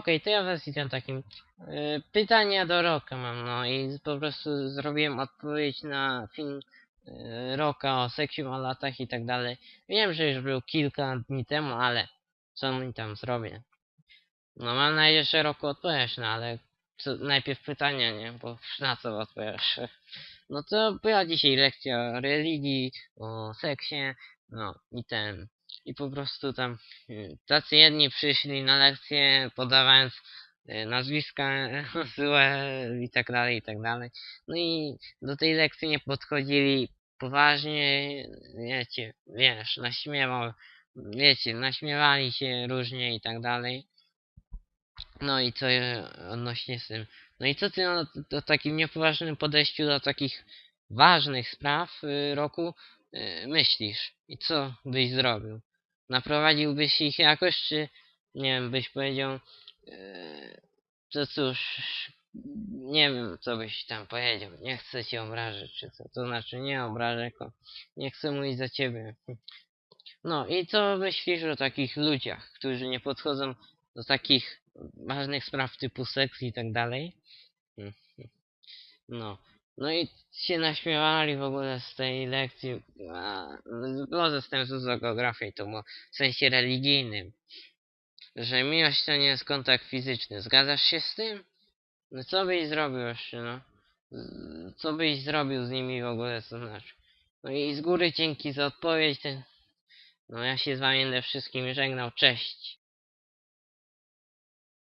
Okej, to ja was witam takim. y, pytania do Roka mam, no i po prostu zrobiłem odpowiedź na film y, Roka o seksie, o latach i tak dalej. Wiem, że już był kilka dni temu, ale co mi tam zrobię? No mam nadzieję, że Roku odpowiesz, no ale co, najpierw pytania, nie? Bo na co odpowiesz? No to była dzisiaj lekcja o religii, o seksie, no i ten. I po prostu tam y, tacy jedni przyszli na lekcję podawając y, nazwiska złe i tak dalej, i tak dalej. No i do tej lekcji nie podchodzili poważnie, wiecie, wiesz, naśmiewał, wiecie, naśmiewali się różnie i tak dalej. No i co e, odnośnie z tym? No i co ty o, o takim niepoważnym podejściu do takich ważnych spraw y, roku myślisz? I co byś zrobił? Naprowadziłbyś ich jakoś, czy nie wiem, byś powiedział, y, to cóż, nie wiem, co byś tam powiedział. Nie chcę cię obrażać, czy co? To znaczy nie obrażę, tylko nie chcę mówić za ciebie. No i co myślisz o takich ludziach, którzy nie podchodzą do takich ważnych spraw typu seks i tak dalej? No. No i się naśmiewali w ogóle z tej lekcji. Było zastępstwo z geografią, to w sensie religijnym. Że miłość to nie jest kontakt fizyczny. Zgadzasz się z tym? No co byś zrobił jeszcze, no? Co byś zrobił z nimi w ogóle, co znaczy? No i z góry dzięki za odpowiedź. Ten... No ja się z wami wszystkim żegnał. Cześć.